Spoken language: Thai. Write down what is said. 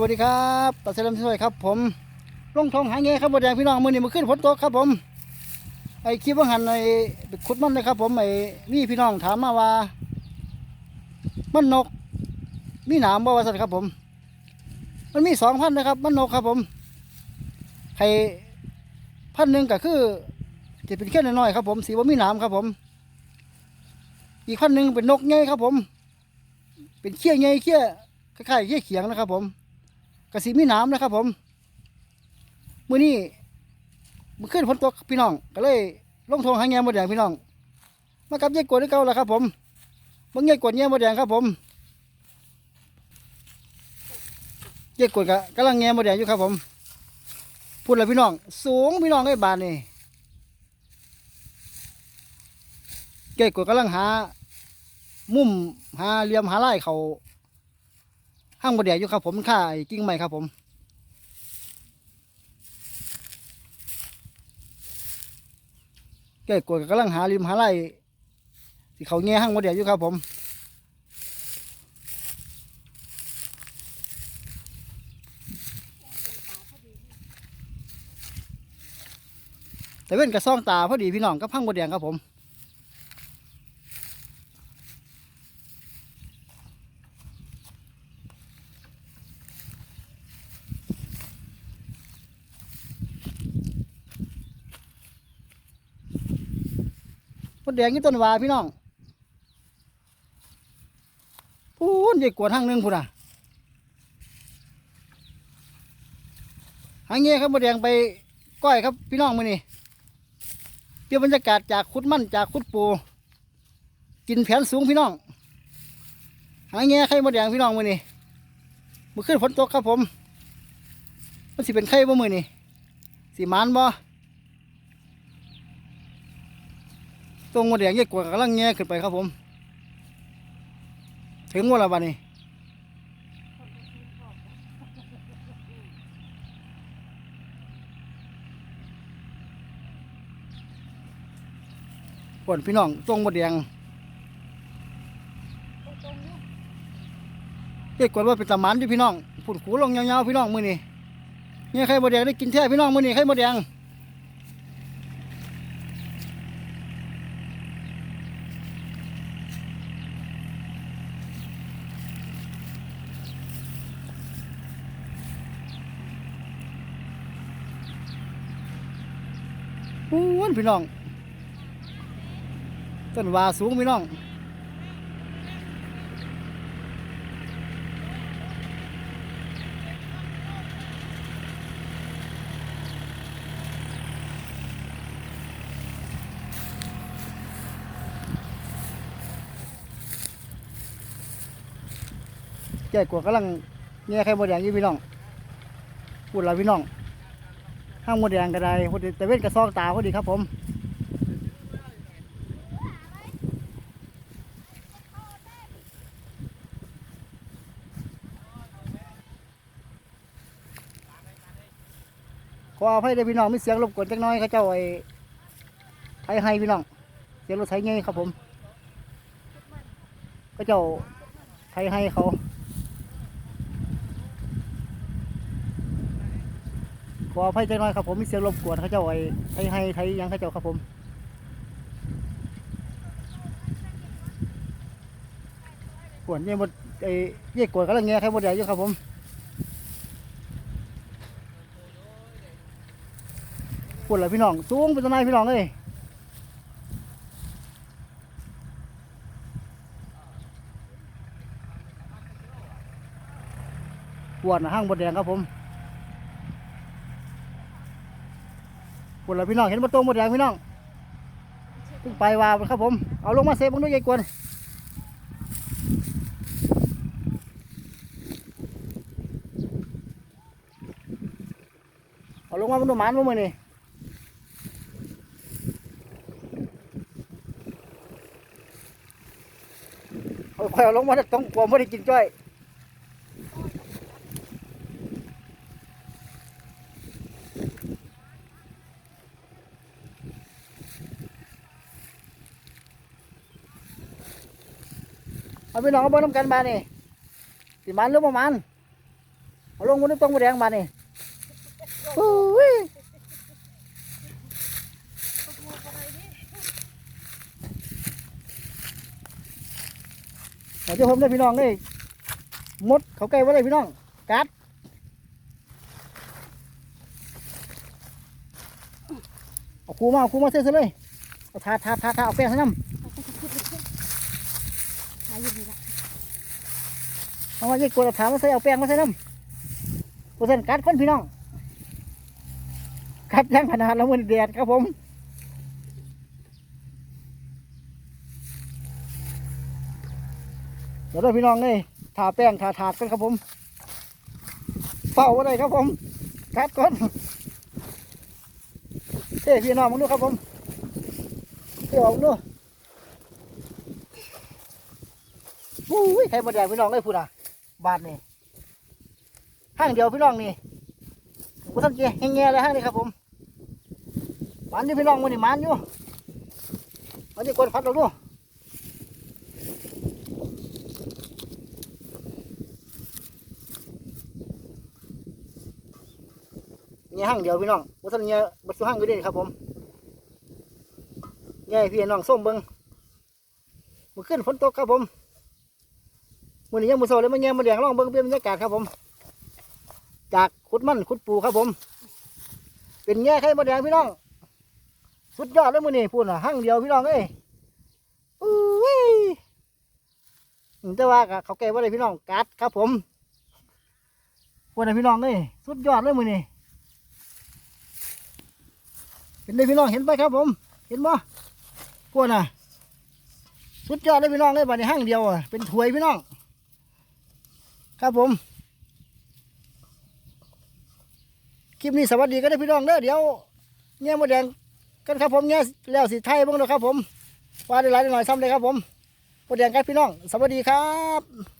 วัสดีครับตัดเสริมสวยครับ ผมลงทองหาเงี้ยครับบดแดงพี่น้องมือนี้มาขึ้นฝนตกครับผมไอ้คลิปว่าหันไอ้ขุดมันเลยครับ ผมไอ้นี่พี่น้องถามมาว่า มันนก มีหนามบ่ว่าสัตว์ครับผม มันมีสองพันนะครับ มันนกครับผมไข่พันหนึ่งก็คือจะเป็นแค่น้อยๆครับ ผมสีว่ามีหนามครับผม อีกพันหนึ่งเป็นนกไงครับผม เป็นเขี้ยไงเขี้ยคล้ายๆเขี้ยเขียงนะครับผม กระสีมีนามนะครับ ผมมื้อนี้มันขึ้นฝนตกพี่น้อง ก็เลยลงทงหาแง่มดแดงพี่น้อง มากับยายกวดที่เก่าแล้วครับ ผมมึงยายกวดแง่มดแดงครับ ผมยายกวดก็กำลังแง่มดแดงอยู่ครับ ผมพูดเลยพี่น้อง สูงพี่น้องไอ้บานนี่ยายกวดกำลังหา มุมหาเหลี่ยมหาไล่เขา ห้างบดแดงอยู่ครับผมค่าไอ้กิ่งไม้ครับผมแก้กวดกำลังหาเหลี่ยมหาไล่ที่เขาแง่ห้างบดแดงอยู่ครับผมแต่เว้นกระซ่องตาพอดีพี่น้องก็พังบดแดงครับผม มดแดงอยู่ต้นวาพี่น้องพูนใหญ่กว่าทางหนึงพูนอะหางเงี้ยครับมดแดงไปก้อยครับพี่น้องมือนี่เปรียบบรรยากาศจากคุดมั่นจากคุดปูกินแผนสูงพี่น้อง หางเงี้ยไข่มดแดงพี่น้องมือนี่มือขึ้นฝนตกครับผม มันสิเป็นไข่บ่มือนี่สีมานบ่ ตรงมดแดงแยกกว่ากำลังแง่ขึ้นไปครับผม ถึงวันละบันนี้ปวนพี่น้องตรงมดแดงเรียกกวนว่าเป็นตะมันที่พี่น้องผุนขูลงยาวๆพี่น้องมือนี่เนี่ยไข่มดแดงได้กินแท้พี่น้องมือนี่ไข่มดแดง ปูนพี่น้องต้นว่าสูงพี่น้องแก่กว่ากำลังเงี้ยไข่มดแดงอยู่พี่น้องพูดแล้วพี่น้อง ห้างมดแดงก็ได้พอดีแต่เว้นกระซอกตาพอดีครับผมขออภัยเด้พี่น้องมีเสียงรบกวนจักน้อยเขาเจ้าไอ้ไทยให้พี่น้อง เสียงรถไถเงี้ยครับผมเขาเจ้าไทยให้เขา ขออภัยจักหน้อยครับผมมีเสียงรบกวนเขาเจ้าไอ้ไทยให้ไทยยังเขาเจ้าครับผมกวนเนี่ยหมดไอ้เยี่ยกวนกำลังแง่ใครหมดใหญ่อยู่ครับผมกวนเลยพี่น้องสูงเป็นต้นไม้พี่น้องเลยกวนน่ะห้างบดแดงครับผม ปวดเลยพี่น้องเห็นประตูหมดแดงพี่น้องขึ้นไปว่าครับผม เอาลงมาเซฟมึงด้วยยายกวนเอาลงมามึงดูมันมึงมือนี่คอยเอาลงมาต้องกลัวไม่ได้กินจ้อย เอาพี่น้องเอาเบิ้งน้ำกันมานี่สิมันหรือประมาณเอาลงบนนี้ต้องมาแดงมานี่โอ้ยเอาเจ้าผมได้พี่น้องเลยมดเขาใกล้ว้เลยพี่น้องกัดเอาคูมาเอาคูมาเส้นเลยเอาทาทาทาทาเอาแป้งใส่น้ำ หาอยู่นี่ละเอามาเยี่กดถามมาใส่เอาแป้งมาใส่น้ำเปอเซ็นกัดคนพี่น้องกัดยังขนาดแล้วมันแดดครับผมเดี๋ยวด้วยพี่น้องเลยทาแป้งทาถาดกันครับผมเป่าอะไรครับผมกัดก่อนเท่พี่น้องมึงดูครับผมเท่ออกมึงดู อุ้ยใครมาแดงพี่น้องเลยพูดอะ บาทนี่ห้างเดียวพี่น้องนี่กูสังเกตแง่ๆเลยห้างนี้ครับผมมันอยู่พี่น้องมันนี่มันอยู่มันนี่กดพัดเราดูแง่ห้างเดียวพี่น้องกูสังเกตบัดสุห้างอยู่ดีครับผมแง่พี่น้องส้มเบิงมันขึ้นฝนตกครับผม มื่อนี้ยังมือโซเลยมาแง่มาแดงล่องเบิ้งเป็นบรรยากาศครับผม จากขุดมันขุดปูครับผม เป็นแง่ไข่มาแดงพี่น้อง สุดยอดเลยมื่อนี้พูดน่ะหั่งเดียวพี่น้องเอ้ยอุ้ยแต่ว่าก็เขาแก่ว่าอะไรพี่น้องกัดครับผมพูดนะพี่น้องเอ้ยสุดยอดเลยมื่อนี้เห็นได้พี่น้องเห็นไปครับผม เห็นบ่พูดน่ะ สุดยอดเลยพี่น้องเลยบัดนี้หั่งเดียวอะเป็นถวยพี่น้อง ครับผม คลิปนี้สวัสดีก็ได้พี่น้องเด้อเดี๋ยวเงี้ยมาแดงกันครับผมเงี้ยแล้วสีไทยบ้างเด้อครับผมว่าได้หลายได้หน่อยซ้ำเลยครับผมมาแดงกันพี่น้อง สวัสดีครับ